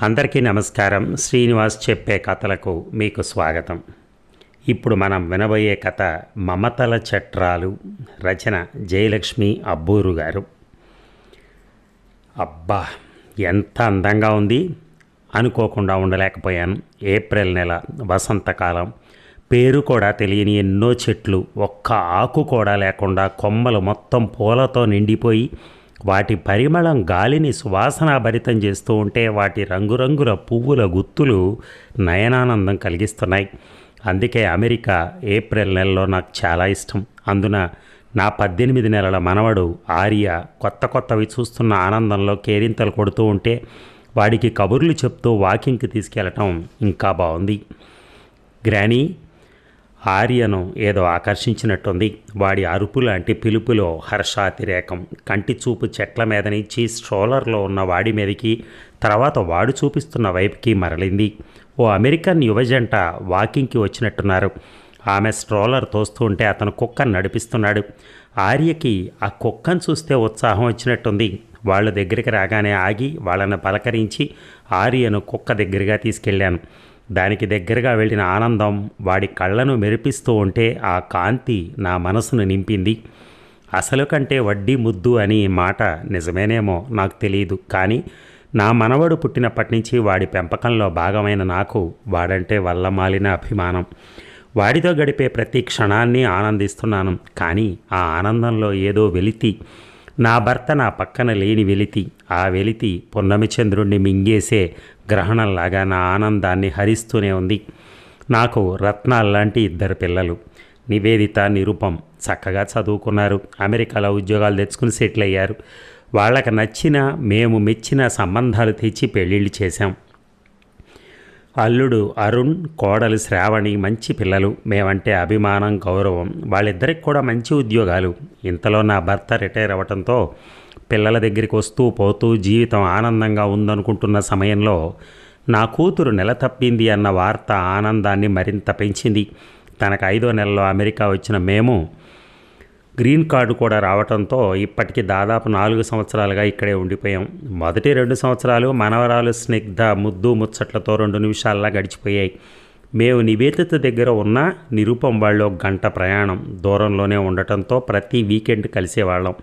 అందరికీ నమస్కారం. శ్రీనివాస్ చెప్పే కథలకు మీకు స్వాగతం. ఇప్పుడు మనం వినబోయే కథ మమతల చట్రాలు రచన జయలక్ష్మి అబ్బూరు గారు. అబ్బా ఎంత అందంగా ఉంది. అనుకోకుండా ఉండలేకపోయాను. ఏప్రిల్ నెల వసంతకాలం. పేరు కూడా తెలియని ఎన్నో చెట్లు. ఒక్క ఆకు కూడా లేకుండా కొమ్మలు మొత్తం పూలతో నిండిపోయి వాటి పరిమళం గాలిని సువాసనాభరితం చేస్తూ ఉంటే వాటి రంగురంగుల పువ్వుల గుత్తులు నయనానందం కలిగిస్తున్నాయి. అందుకే అమెరికా ఏప్రిల్ నెలలో నాకు చాలా ఇష్టం. అందున నా పద్దెనిమిది నెలల మనవడు ఆర్య కొత్త కొత్తవి చూస్తున్న ఆనందంలో కేరింతలు కొడుతూ ఉంటే వాడికి కబుర్లు చెప్తూ వాకింగ్కి తీసుకెళ్ళటం ఇంకా బాగుంది గ్రానీ ఆర్యను ఏదో ఆకర్షించినట్టుంది. వాడి అరుపు లాంటి పిలుపులో హర్షాతిరేకం. కంటి చూపు చెట్ల మీద నుంచి స్ట్రోలర్లో ఉన్న వాడి మీదకి తర్వాత వాడు చూపిస్తున్న వైపుకి మరలింది. ఓ అమెరికన్ యువజంట వాకింగ్కి వచ్చినట్టున్నారు. ఆమె స్ట్రోలర్ తోస్తూ ఉంటే అతను కుక్కను నడిపిస్తున్నాడు. ఆర్యకి ఆ కుక్కను చూస్తే ఉత్సాహం వచ్చినట్టుంది. వాళ్ళ దగ్గరికి రాగానే ఆగి వాళ్ళని పలకరించి ఆర్యను కుక్క దగ్గరగా తీసుకెళ్ళాను. దానికి దగ్గరగా వెళ్ళిన ఆనందం వాడి కళ్ళను మెరిపిస్తూ ఉంటే ఆ కాంతి నా మనసును నింపింది. అసలు కంటే వడ్డీ ముద్దు అని మాట నిజమేనేమో నాకు తెలియదు కానీ నా మనవడు పుట్టినప్పటి నుంచి వాడి పెంపకంలో భాగమైన నాకు వాడంటే వల్లమాలిన అభిమానం. వాడితో గడిపే ప్రతి క్షణాన్ని ఆనందిస్తున్నాను. కానీ ఆ ఆనందంలో ఏదో వెలితి. నా భర్త నా పక్కన లేని వెలితి ఆ వెలితి పున్నమి చంద్రుణ్ణి మింగేసే గ్రహణంలాగా నా ఆనందాన్ని హరిస్తూనే ఉంది. నాకు రత్నాల్లాంటి ఇద్దరు పిల్లలు. నివేదిత నిరూపం చక్కగా చదువుకున్నారు. అమెరికాలో ఉద్యోగాలు తెచ్చుకుని సెటిల్ అయ్యారు. వాళ్ళకి నచ్చిన మేము మెచ్చిన సంబంధాలు తెచ్చి పెళ్ళిళ్ళు చేశాం. అల్లుడు అరుణ్ కోడలు శ్రావణి మంచి పిల్లలు. మేమంటే అభిమానం గౌరవం. వాళ్ళిద్దరికి కూడా మంచి ఉద్యోగాలు. ఇంతలో నా భర్త రిటైర్ అవ్వటంతో పిల్లల దగ్గరికి వస్తూ పోతూ జీవితం ఆనందంగా ఉందనుకుంటున్న సమయంలో నా కూతురు నెల తప్పింది అన్న వార్త ఆనందాన్ని మరింత పెంచింది. తనకు ఐదో నెలలో అమెరికా వచ్చిన మేము గ్రీన్ కార్డు కూడా రావడంతో ఇప్పటికి దాదాపు నాలుగు సంవత్సరాలుగా ఇక్కడే ఉండిపోయాం. మొదటి రెండు సంవత్సరాలు మనవరాలు స్నిగ్ధ ముద్దు ముచ్చట్లతో రెండు నిమిషాల్లా గడిచిపోయాయి. మేము నివేదిత దగ్గర ఉన్న నిరూపం వాళ్ళు గంట ప్రయాణం దూరంలోనే ఉండటంతో ప్రతి వీకెండ్ కలిసేవాళ్ళం.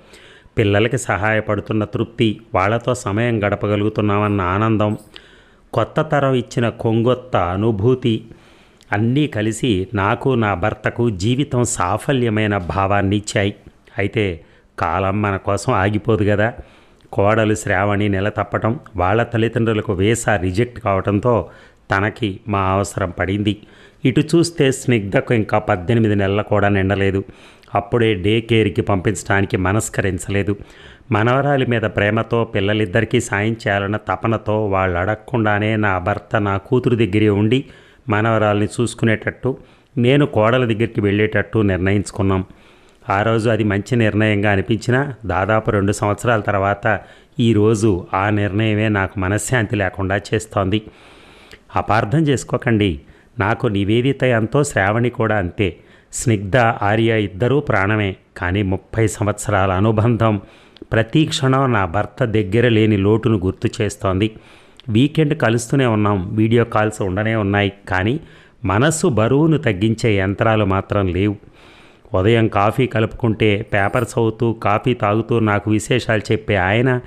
పిల్లలకి సహాయపడుతున్న తృప్తి వాళ్ళతో సమయం గడపగలుగుతున్నామన్న ఆనందం కొత్త తరం ఇచ్చిన కొంగొత్త అనుభూతి అన్నీ కలిసి నాకు నా భర్తకు జీవితం సాఫల్యమైన భావాన్ని ఇచ్చాయి అయితే కాలం మన కోసం ఆగిపోదు కదా కోడలు శ్రావణి నెల తప్పటం వాళ్ళ తల్లిదండ్రులకు వేసా రిజెక్ట్ కావడంతో తనకి మా అవసరం పడింది. ఇటు చూస్తే స్నిగ్ధకు ఇంకా పద్దెనిమిది నెలలు కూడా నిండలేదు. అప్పుడే డే కేర్కి పంపించడానికి మనస్కరించలేదు. మనవరాలి మీద ప్రేమతో పిల్లలిద్దరికీ సాయం చేయాలన్న తపనతో వాళ్ళు అడగకుండానే నా భర్త నా కూతురు దగ్గరే ఉండి మనవరాల్ని చూసుకునేటట్టు నేను కోడల దగ్గరికి వెళ్ళేటట్టు నిర్ణయించుకున్నాం. ఆ రోజు అది మంచి నిర్ణయంగా అనిపించినా దాదాపు రెండు సంవత్సరాల తర్వాత ఈరోజు ఆ నిర్ణయమే నాకు మనశ్శాంతి లేకుండా చేస్తోంది. అపార్థం చేసుకోకండి. నాకు నివేదిత ఎంతో శ్రావణి కూడా అంతే. స్నిగ్ధ ఆర్య ఇద్దరూ ప్రాణమే కానీ ముప్పై సంవత్సరాల అనుబంధం ప్రతి క్షణం నా భర్త దగ్గర లేని లోటును గుర్తు చేస్తోంది. వీకెండ్ కలుస్తూనే ఉన్నాం వీడియో కాల్స్ ఉండనే ఉన్నాయి కానీ మనస్సు బరువును తగ్గించే యంత్రాలు మాత్రం లేవు. ఉదయం కాఫీ కలుపుకుంటే పేపర్ చదువుతూ కాఫీ తాగుతూ నాకు విశేషాలు చెప్పే ఆయన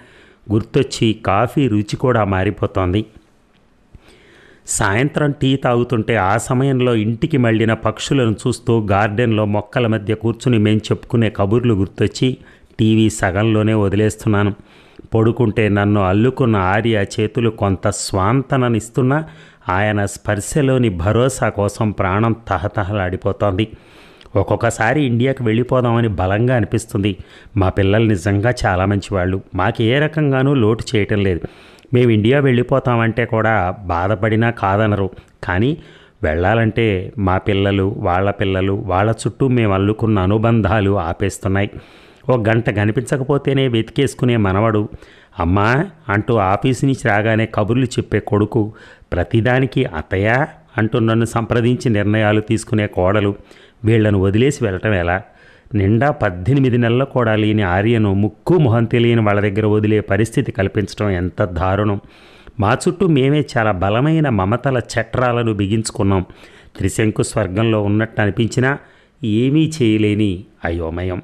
గుర్తొచ్చి కాఫీ రుచి కూడా మారిపోతోంది. సాయంత్రం టీ తాగుతుంటే ఆ సమయంలో ఇంటికి మళ్ళిన పక్షులను చూస్తూ గార్డెన్లో మొక్కల మధ్య కూర్చుని మేం చెప్పుకునే కబుర్లు గుర్తొచ్చి టీవీ సగంలోనే వదిలేస్తున్నాను. పడుకుంటే నన్ను అల్లుకున్న ఆర్య చేతులు కొంత స్వాంతననిస్తున్నా ఆయన స్పర్శలోని భరోసా కోసం ప్రాణం తహతహలాడిపోతోంది. ఒక్కొక్కసారి ఇండియాకి వెళ్ళిపోదామని బలంగా అనిపిస్తుంది. మా పిల్లలు నిజంగా చాలా మంచివాళ్ళు. మాకు ఏ రకంగానూ లోటు చేయటం లేదు. మేము ఇండియా వెళ్ళిపోతామంటే కూడా బాధపడినా కాదనరు. కానీ వెళ్ళాలంటే మా పిల్లలు వాళ్ళ పిల్లలు వాళ్ళ చుట్టూ మేము అల్లుకున్న అనుబంధాలు ఆపేస్తున్నాయి. ఒక గంట కనిపించకపోతేనే వెతికేసుకునే మనవడు. అమ్మా అంటూ ఆఫీసు నుంచి రాగానే కబుర్లు చెప్పే కొడుకు ప్రతిదానికి అత్తయ్య అంటూ నన్ను సంప్రదించి నిర్ణయాలు తీసుకునే కోడలు వీళ్ళను వదిలేసి వెళ్ళటం ఎలా? నిండా పద్దెనిమిది నెలలు కూడా లేని ఆర్యను ముక్కు మొహం తెలియని వాళ్ళ దగ్గర వదిలే పరిస్థితి కల్పించడం ఎంత దారుణం. మా చుట్టూ మేమే చాలా బలమైన మమతల చట్రాలను బిగించుకున్నాం. త్రిశంకు స్వర్గంలో ఉన్నట్టు అనిపించినా ఏమీ చేయలేని అయోమయం.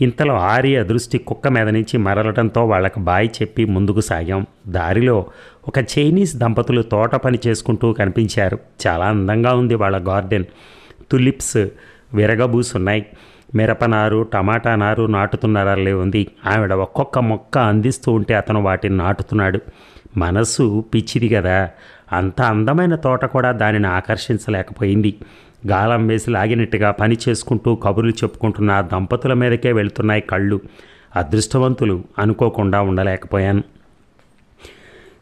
ఇంతలో ఆర్య దృష్టి కుక్క మీద నుంచి మరలటంతో వాళ్ళకు బాయ్ చెప్పి ముందుకు సాగాం. దారిలో ఒక చైనీస్ దంపతులు తోట పని చేసుకుంటూ కనిపించారు. చాలా అందంగా ఉంది వాళ్ళ గార్డెన్. తులిప్స్ విరగబూసున్నాయి. మిరపనారు టమాటా నారు నాటుతున్నారలే ఉంది ఆవిడ ఒక్కొక్క మొక్క అందిస్తూ ఉంటే అతను వాటిని నాటుతున్నాడు. మనస్సు పిచ్చిది కదా అంత అందమైన తోట కూడా దానిని ఆకర్షించలేకపోయింది. గాలం వేసి లాగినట్టుగా పని చేసుకుంటూ కబుర్లు చెప్పుకుంటున్న దంపతుల మీదకే వెళుతున్నాయి కళ్ళు. అదృష్టవంతులు అనుకోకుండా ఉండలేకపోయాను.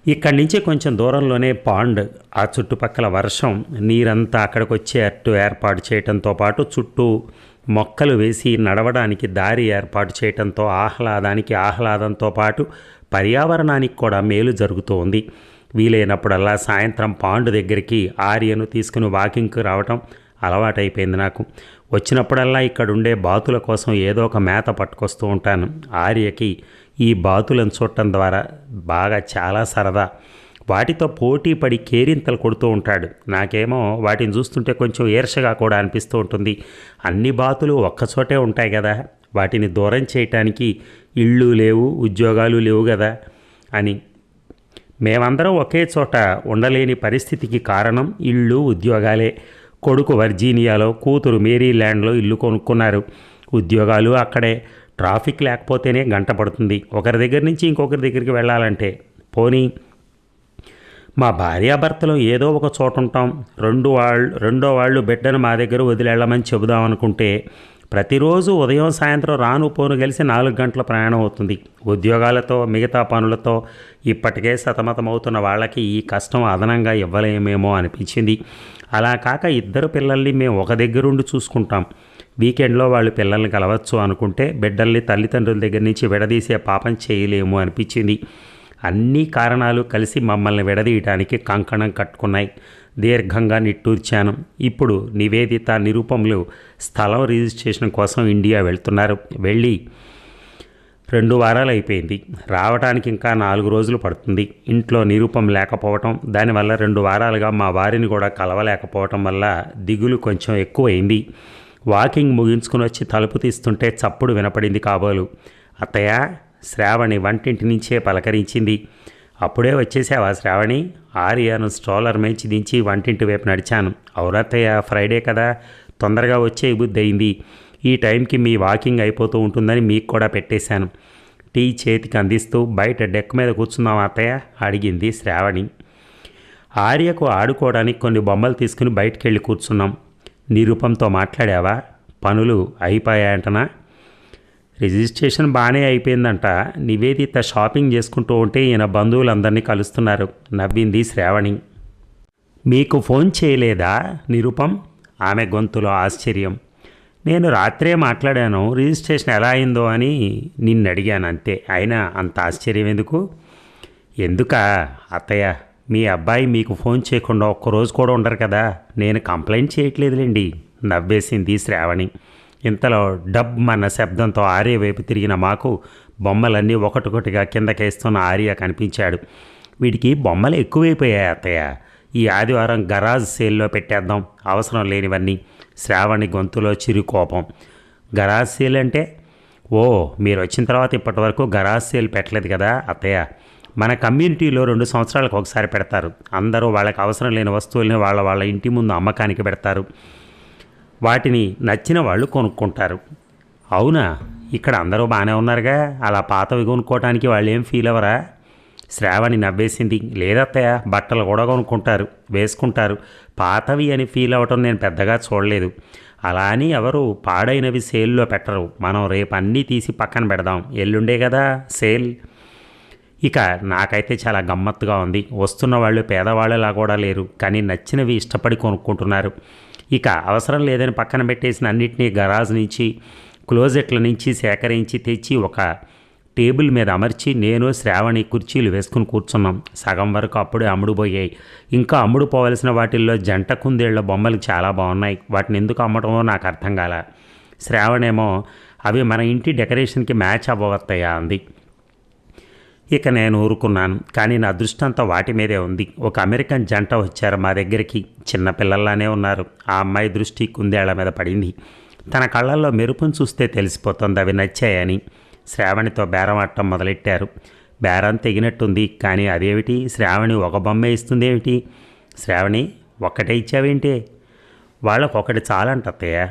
ఇక్కడి నుంచి కొంచెం దూరంలోనే పాండ్ ఆ చుట్టుపక్కల వర్షం నీరంతా అక్కడికి వచ్చేట్టు ఏర్పాటు చేయడంతో పాటు చుట్టూ మొక్కలు వేసి నడవడానికి దారి ఏర్పాటు చేయడంతో ఆహ్లాదానికి ఆహ్లాదంతో పాటు పర్యావరణానికి కూడా మేలు జరుగుతోంది వీలైనప్పుడల్లా సాయంత్రం పాండు దగ్గరికి ఆర్యను తీసుకుని వాకింగ్కి రావటం అలవాటైపోయింది నాకు. వచ్చినప్పుడల్లా ఇక్కడ ఉండే బాతుల కోసం ఏదో ఒక మేత పట్టుకొస్తూ ఉంటాను. ఆర్యకి ఈ బాతులను చూడటం ద్వారా బాగా చాలా సరదా. వాటితో పోటీ పడి కేరింతలు కొడుతూ ఉంటాడు. నాకేమో వాటిని చూస్తుంటే కొంచెం ఈర్షగా కూడా అనిపిస్తూ ఉంటుంది. అన్ని బాతులు ఒక్కచోటే ఉంటాయి కదా వాటిని దూరం చేయటానికి ఇళ్ళు లేవు ఉద్యోగాలు లేవు కదా అని. మేమందరం ఒకే చోట ఉండలేని పరిస్థితికి కారణం ఇళ్ళు ఉద్యోగాలే. కొడుకు వర్జీనియాలో కూతురు మేరీల్యాండ్లో ఇల్లు కొనుక్కున్నారు. ఉద్యోగాలు అక్కడే ట్రాఫిక్ లేకపోతేనే గంట పడుతుంది. ఒకరి దగ్గర నుంచి ఇంకొకరి దగ్గరికి వెళ్ళాలంటే. పోనీ మా భార్యాభర్తలు ఏదో ఒక చోట ఉంటాం రెండు వాళ్ళు రెండో వాళ్ళు బిడ్డను మా దగ్గర వదిలేళ్ళమని చెబుదాం అనుకుంటే ప్రతిరోజు ఉదయం సాయంత్రం రాను పోను కలిసి నాలుగు గంటల ప్రయాణం అవుతుంది. ఉద్యోగాలతో మిగతా పనులతో ఇప్పటికే సతమతమవుతున్న వాళ్ళకి ఈ కష్టం అదనంగా ఇవ్వలేమేమో అనిపించింది. అలా కాక ఇద్దరు పిల్లల్ని మేము ఒక దగ్గరుండి చూసుకుంటాం. వీకెండ్లో వాళ్ళు పిల్లల్ని కలవచ్చు అనుకుంటే బిడ్డల్ని తల్లిదండ్రుల దగ్గర నుంచి విడదీసే పాపం చేయలేము అనిపించింది. అన్ని కారణాలు కలిసి మమ్మల్ని విడదీయటానికి కంకణం కట్టుకున్నాయి. దీర్ఘంగా నిట్టూర్చాను. ఇప్పుడు నివేదిత నిరూపములు స్థలం రిజిస్ట్రేషన్ కోసం ఇండియా వెళ్తున్నారు. వెళ్ళి రెండు వారాలు అయిపోయింది. రావడానికి ఇంకా నాలుగు రోజులు పడుతుంది. ఇంట్లో నిరూపం లేకపోవటం దానివల్ల రెండు వారాలుగా మా వారిని కూడా కలవలేకపోవటం వల్ల దిగులు కొంచెం ఎక్కువైంది. వాకింగ్ ముగించుకుని వచ్చి తలుపు తీస్తుంటే చప్పుడు వినపడింది కాబోలు. అత్తయ్య శ్రావణి వంటింటి నుంచే పలకరించింది. అప్పుడే వచ్చేసావా శ్రావణి? ఆర్యను స్ట్రోలర్ మేచి దించి వంటింటి వైపు నడిచాను. అవురత్తయ్య ఫ్రైడే కదా. తొందరగా వచ్చే బుద్ధి అయింది. ఈ టైంకి మీ వాకింగ్ అయిపోతూ ఉంటుందని మీకు కూడా పెట్టేశాను. టీ చేతికి అందిస్తూ బయట డెక్ మీద కూర్చున్నాం అత్తయ్య? అడిగింది శ్రావణి. ఆర్యకు ఆడుకోవడానికి కొన్ని బొమ్మలు తీసుకుని బయటికి వెళ్ళి కూర్చున్నాం. నిరూపంతో మాట్లాడావా? పనులు అయిపోయాయంటనా? రిజిస్ట్రేషన్ బాగానే అయిపోయిందంట. నివేదిత షాపింగ్ చేసుకుంటూ ఉంటే ఈయన బంధువులందరినీ కలుస్తున్నారు. నవ్వింది శ్రావణి. మీకు ఫోన్ చేయలేదా? నిరూపం? ఆమె గొంతులో ఆశ్చర్యం. నేను రాత్రే మాట్లాడాను. రిజిస్ట్రేషన్ ఎలా అయిందో అని నిన్ను అడిగాను అంతే అయినా అంత ఆశ్చర్యం ఎందుకు? ఎందుక? అత్తయ్య మీ అబ్బాయి మీకు ఫోన్ చేయకుండా ఒక్కరోజు కూడా ఉండరు కదా. నేను కంప్లైంట్ చేయట్లేదులేండి. నవ్వేసింది శ్రావణి. ఇంతలో డబ్ మన శబ్దంతో ఆర్య వైపు తిరిగిన మాకు బొమ్మలన్నీ ఒకటొకటిగా కిందకేస్తున్న ఆర్య కనిపించాడు. వీడికి బొమ్మలు ఎక్కువైపోయాయి అత్తయ్య. ఈ ఆదివారం గరాజ్ సేల్లో పెట్టేద్దాం. అవసరం లేనివన్నీ. శ్రావణి గొంతులో చిరు కోపం. గరాజ్ సేల్ అంటే? ఓ మీరు వచ్చిన తర్వాత ఇప్పటి వరకు గరాజ్ సేల్ పెట్టలేదు కదా అత్తయ్య. మన కమ్యూనిటీలో రెండు సంవత్సరాలకు ఒకసారి పెడతారు. అందరూ వాళ్ళకి అవసరం లేని వస్తువుల్ని వాళ్ళ వాళ్ళ ఇంటి ముందు అమ్మకానికి పెడతారు. వాటిని నచ్చిన వాళ్ళు కొనుక్కుంటారు. అవునా? ఇక్కడ అందరూ బాగానే ఉన్నారుగా. అలా పాతవి కొనుక్కోవటానికి వాళ్ళు ఏం ఫీల్ అవ్వరా? శ్రావణి నవ్వేసింది. లేదత్తయ్య బట్టలు కూడా కొనుక్కుంటారు వేసుకుంటారు. పాతవి అని ఫీల్ అవ్వటం నేను పెద్దగా చూడలేదు. అలా అని ఎవరు పాడైనవి సేల్లో పెట్టరు. మనం రేపు అన్నీ తీసి పక్కన పెడదాం. ఎల్లుండే కదా సేల్. ఇక నాకైతే చాలా గమ్మత్తుగా ఉంది. వస్తున్న వాళ్ళు పేదవాళ్ళలా కూడా లేరు. కానీ నచ్చినవి ఇష్టపడి కొనుక్కుంటున్నారు. ఇక అవసరం లేదని పక్కన పెట్టేసిన అన్నిటినీ గరాజ్ నుంచి క్లోజెట్ల నుంచి సేకరించి తెచ్చి ఒక టేబుల్ మీద అమర్చి నేను శ్రావణి కుర్చీలు వేసుకుని కూర్చున్నాం. సగం వరకు అప్పుడే అమ్ముడుపోయాయి ఇంకా అమ్ముడు పోవలసిన వాటిల్లో జంట కుందేళ్ళ బొమ్మలు చాలా బాగున్నాయి. వాటిని ఎందుకు అమ్మటమో నాకు అర్థం కాల. శ్రావణేమో అవి మన ఇంటి డెకరేషన్కి మ్యాచ్ అవ్వవస్తాయా అంది. ఇక నేను ఊరుకున్నాను. కానీ నా దృష్టంతా వాటి మీదే ఉంది. ఒక అమెరికన్ జంట వచ్చారు మా దగ్గరికి. చిన్న పిల్లల్లానే ఉన్నారు. ఆ అమ్మాయి దృష్టి కుందేళ్ళ మీద పడింది. తన కళ్ళల్లో మెరుపును చూస్తే తెలిసిపోతుంది అవి నచ్చాయని. శ్రావణితో బేరం ఆడటం మొదలెట్టారు. బేరం తెగినట్టుంది. కానీ అదేమిటి? శ్రావణి ఒక బొమ్మే ఇస్తుందేమిటి? శ్రావణి ఒక్కటే ఇచ్చావేంటి? వాళ్ళకు ఒకటి చాలంటత్తయ్య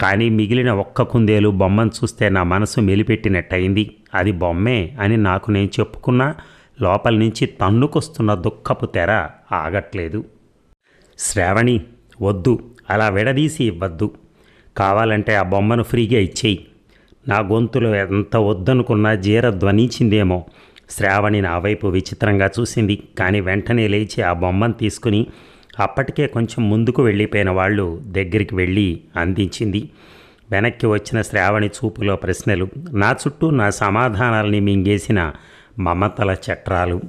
కానీ మిగిలిన ఒక్క కుందేలు బొమ్మను చూస్తే నా మనసు మెలిపెట్టినట్టయింది. అది బొమ్మే అని నాకు నేను చెప్పుకున్నా లోపల నుంచి తన్నుకొస్తున్న దుఃఖపు తెర ఆగట్లేదు. శ్రావణి వద్దు అలా విడదీసి ఇవ్వద్దు. కావాలంటే ఆ బొమ్మను ఫ్రీగా ఇచ్చేయి. నా గొంతులో ఎంత వద్దనుకున్నా జీర ధ్వనించిందేమో. శ్రావణి నా వైపు విచిత్రంగా చూసింది కానీ వెంటనే లేచి ఆ బొమ్మను తీసుకుని అప్పటికే కొంచెం ముందుకు వెళ్ళిపోయిన వాళ్ళు దగ్గరికి వెళ్ళి అందించింది. వెనక్కి వచ్చిన శ్రావణి చూపులో ప్రశ్నలు. నా చుట్టూ నా సమాధానాలని మింగేసిన మమతల చట్రాలు.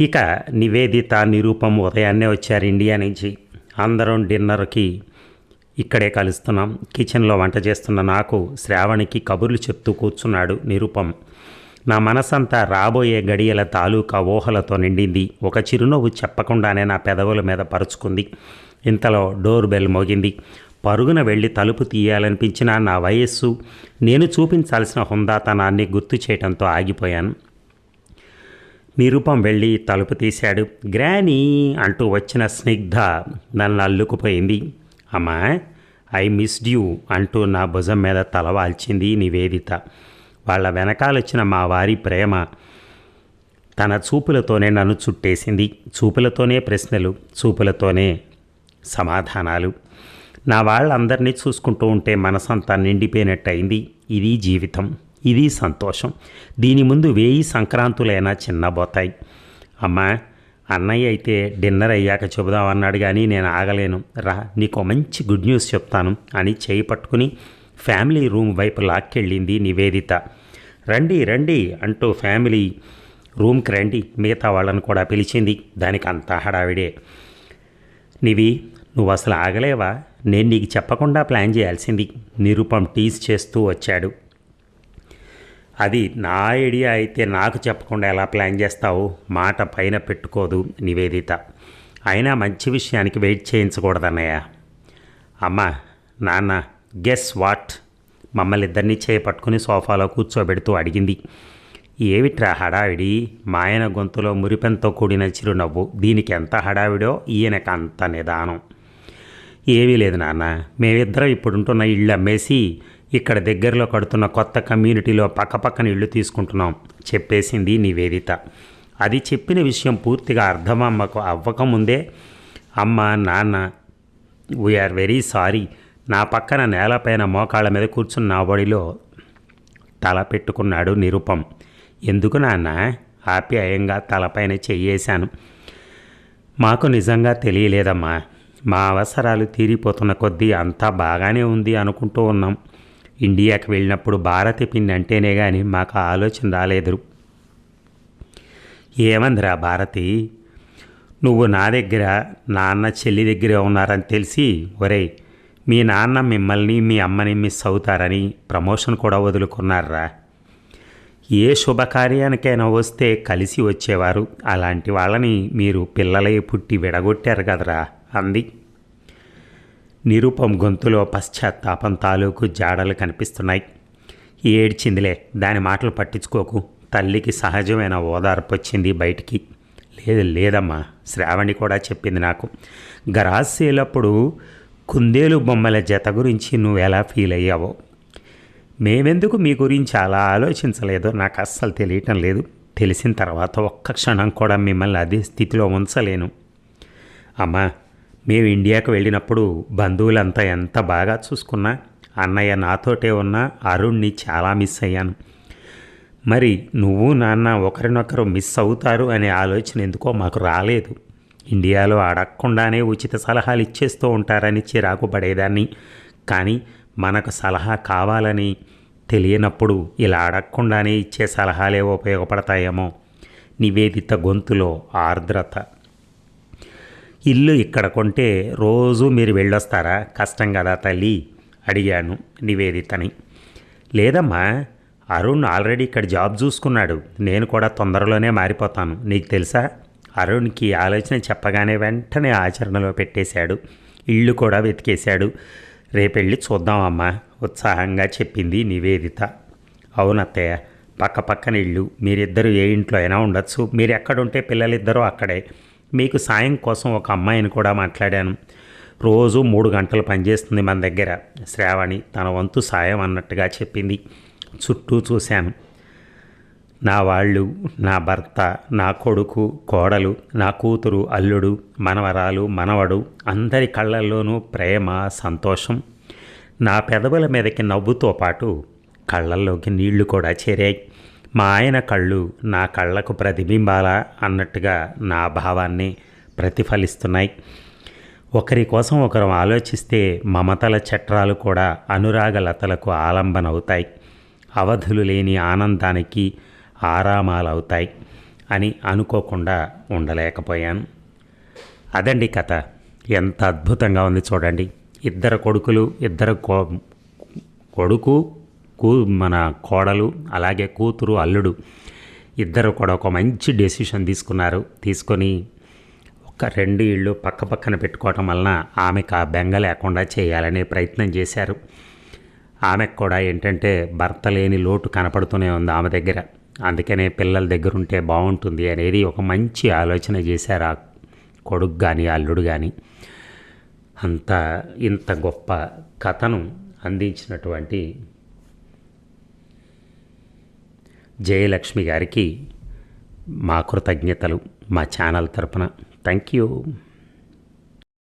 ఇక నివేదిత నిరూపం ఉదయాన్నే వచ్చారు ఇండియా నుంచి. అందరం డిన్నర్కి ఇక్కడే కలుస్తున్నాం. కిచెన్లో వంట చేస్తున్న నాకు శ్రావణికి కబుర్లు చెప్తూ కూర్చున్నాడు నిరూపం. నా మనసంతా రాబోయే గడియల తాలూకా ఊహలతో నిండింది. ఒక చిరునవ్వు చెప్పకుండానే నా పెదవుల మీద పరుచుకుంది. ఇంతలో డోర్ బెల్ మోగింది. పరుగున వెళ్ళి తలుపు తీయాలనిపించిన నా వయస్సు నేను చూపించాల్సిన హుందాతనాన్ని గుర్తు చేయడంతో ఆగిపోయాను. నిరూపం వెళ్ళి తలుపు తీశాడు. గ్రానీ అంటూ వచ్చిన స్నిగ్ధ నన్ను అల్లుకుపోయింది. అమ్మా ఐ మిస్డ్ యూ అంటూ నా భుజం మీద తలవాల్చింది నివేదిత. వాళ్ళ వెనకాలొచ్చిన మా వారి ప్రేమ తన చూపులతోనే నన్ను చుట్టేసింది. చూపులతోనే ప్రశ్నలు చూపులతోనే సమాధానాలు. నా వాళ్ళందరినీ చూసుకుంటూ ఉంటే మనసంతా నిండిపోయినట్టయింది. ఇది జీవితం. ఇది సంతోషం. దీని ముందు వేయి సంక్రాంతులైనా చిన్నబోతాయి. అమ్మా అన్నయ్య అయితే డిన్నర్ అయ్యాక చెబుదాం అన్నాడు కానీ నేను ఆగలేను. రా నీకు మంచి గుడ్ న్యూస్ చెప్తాను అని చేయి పట్టుకుని ఫ్యామిలీ రూమ్ వైపు లాక్కెళ్ళింది నివేదిత. రండి రండి అంటూ ఫ్యామిలీ రూమ్కి రండి. మిగతా వాళ్ళని కూడా పిలిచింది. దానికి అంతా హడావిడే. నివి నువ్వు అసలు ఆగలేవా? నేను నీకు చెప్పకుండా ప్లాన్ చేయాల్సింది నిరూపం టీజ్ చేస్తూ వచ్చాడు. అది నా ఐడియా అయితే నాకు చెప్పకుండా ఎలా ప్లాన్ చేస్తావు? మాట పైన పెట్టుకోదు నివేదిత. అయినా మంచి విషయానికి వెయిట్ చేయించకూడదన్నయ్య. అమ్మా నాన్న గెస్ వాట్ మమ్మల్ని ఇద్దరిని చేపట్టుకుని సోఫాలో కూర్చోబెడుతూ అడిగింది. ఏమిట్రా హడావిడి? మాయన గొంతులో మురిపెంతో కూడిన చిరునవ్వు. దీనికి ఎంత హడావిడో ఈయనకు అంత నిదానం. ఏమీ లేదు నాన్న. మేమిద్దరం ఇప్పుడుంటున్న ఇళ్ళు అమ్మేసి ఇక్కడ దగ్గరలో కడుతున్న కొత్త కమ్యూనిటీలో పక్కపక్కన ఇళ్ళు తీసుకుంటున్నాం చెప్పేసింది నివేదిత. అది చెప్పిన విషయం పూర్తిగా అర్థమమ్మకు అవ్వకముందే అమ్మ నాన్న వీఆర్ వెరీ సారీ నా పక్కన నేలపైన మోకాళ్ళ మీద కూర్చున్న నా బడిలో తల పెట్టుకున్నాడు నిరుపం. ఎందుకు నాన్న? ఆప్యాయంగా తలపైన చెయ్యేశాను. మాకు నిజంగా తెలియలేదమ్మా. మా అవసరాలు తీరిపోతున్న కొద్దీ అంతా బాగానే ఉంది అనుకుంటూ ఉన్నాం. ఇండియాకి వెళ్ళినప్పుడు భారతి పిన్ అంటేనే కానీ మాకు ఆలోచన రాలేదు. ఏమందిరా భారతి? నువ్వు నా దగ్గర నాన్న చెల్లి దగ్గర ఉన్నారని తెలిసి ఒరేయ్ మీ నాన్న మిమ్మల్ని మీ అమ్మని మిస్ అవుతారని ప్రమోషన్ కూడా వదులుకున్నారా? ఏ శుభకార్యానికైనా వస్తే కలిసి వచ్చేవారు. అలాంటి వాళ్ళని మీరు పిల్లలై పుట్టి విడగొట్టారు కదరా. అంది. నిరూపం గొంతులో పశ్చాత్తాపం తాలూకు జాడలు కనిపిస్తున్నాయి. ఏడ్చిందిలే దాని మాటలు పట్టించుకోకు. తల్లికి సహజమైన ఓదార్పు వచ్చింది బయటికి. లేదు లేదమ్మా శ్రావణి కూడా చెప్పింది నాకు. గరాసేలప్పుడు కుందేలు బొమ్మల జత గురించి నువ్వు ఎలా ఫీల్ అయ్యావో? మేమెందుకు మీ గురించి అలా ఆలోచించలేదో నాకు అస్సలు తెలియటం లేదు. తెలిసిన తర్వాత ఒక్క క్షణం కూడా మిమ్మల్ని అదే స్థితిలో ఉంచలేను. అమ్మా మేము ఇండియాకు వెళ్ళినప్పుడు బంధువులంతా ఎంత బాగా చూసుకున్నా అన్నయ్య నాతోటే ఉన్న అరుణ్ని చాలా మిస్ అయ్యాను. మరి నువ్వు నాన్న ఒకరినొకరు మిస్ అవుతారు అనే ఆలోచన ఎందుకో మాకు రాలేదు. ఇండియాలో అడగకుండానే ఉచిత సలహాలు ఇచ్చేస్తూ ఉంటారని చిరాకు పడేదాన్ని. కానీ మనకు సలహా కావాలని తెలియనప్పుడు ఇలా అడగకుండానే ఇచ్చే సలహాలే ఉపయోగపడతాయేమో. నివేదిత గొంతులో ఆర్ద్రత. ఇల్లు ఇక్కడ కొంటే రోజు మీరు వెళ్ళొస్తారా? కష్టం కదా తల్లి అడిగాను నివేదితని. లేదమ్మా అరుణ్ ఆల్రెడీ ఇక్కడ జాబ్ చూసుకున్నాడు. నేను కూడా తొందరలోనే మారిపోతాను. నీకు తెలుసా? అరుణ్కి ఆలోచన చెప్పగానే వెంటనే ఆచరణలో పెట్టేశాడు. ఇల్లు కూడా వెతికేశాడు. రేపెళ్ళి చూద్దామమ్మా ఉత్సాహంగా చెప్పింది నివేదిత. అవునత్తయ్య పక్క పక్కన ఇళ్ళు మీరిద్దరూ ఏ ఇంట్లో అయినా ఉండొచ్చు. మీరు ఎక్కడుంటే పిల్లలిద్దరూ అక్కడే. మీకు సాయం కోసం ఒక అమ్మాయిని కూడా మాట్లాడాను. రోజు మూడు గంటలు పనిచేస్తుంది మన దగ్గర. శ్రావణి తన వంతు సాయం అన్నట్టుగా చెప్పింది. చుట్టూ చూశాను. నా వాళ్ళు నా భర్త నా కొడుకు కోడలు నా కూతురు అల్లుడు మనవరాలు మనవడు అందరి కళ్ళల్లోనూ ప్రేమ సంతోషం. నా పెదవుల మీదకి నవ్వుతో పాటు కళ్ళల్లోకి నీళ్ళు కూడా చేరాయి. మా ఆయన కళ్ళు నా కళ్ళకు ప్రతిబింబాలా అన్నట్టుగా నా భావాన్ని ప్రతిఫలిస్తున్నాయి. ఒకరి కోసం ఒకరు ఆలోచిస్తే మమతల చట్రాలు కూడా అనురాగలతలకు ఆలంబన అవుతాయి అవధులు లేని ఆనందానికి ఆరామాలవుతాయి అని అనుకోకుండా ఉండలేకపోయాను. అదండి కథ. ఎంత అద్భుతంగా ఉంది చూడండి. ఇద్దరు కొడుకులు ఇద్దరు కొడుకు కూ మన కోడలు అలాగే కూతురు అల్లుడు ఇద్దరు కూడా ఒక మంచి డెసిషన్ తీసుకున్నారు. తీసుకొని ఒక రెండు ఇళ్ళు పక్క పక్కన పెట్టుకోవటం వలన ఆమెకు ఆ బెంగ లేకుండా చేయాలనే ప్రయత్నం చేశారు. ఆమెకు కూడా ఏంటంటే భర్త లేని లోటు కనపడుతూనే ఉంది ఆమె దగ్గర. అందుకనే పిల్లల దగ్గర ఉంటే బాగుంటుంది అనేది ఒక మంచి ఆలోచన చేశారు ఆ కొడుకు కానీ అల్లుడు కానీ అంత ఇంత గొప్ప కథను అందించినటువంటి జయలక్ష్మి గారికి మా కృతజ్ఞతలు మా ఛానల్ తరపున. Thank you.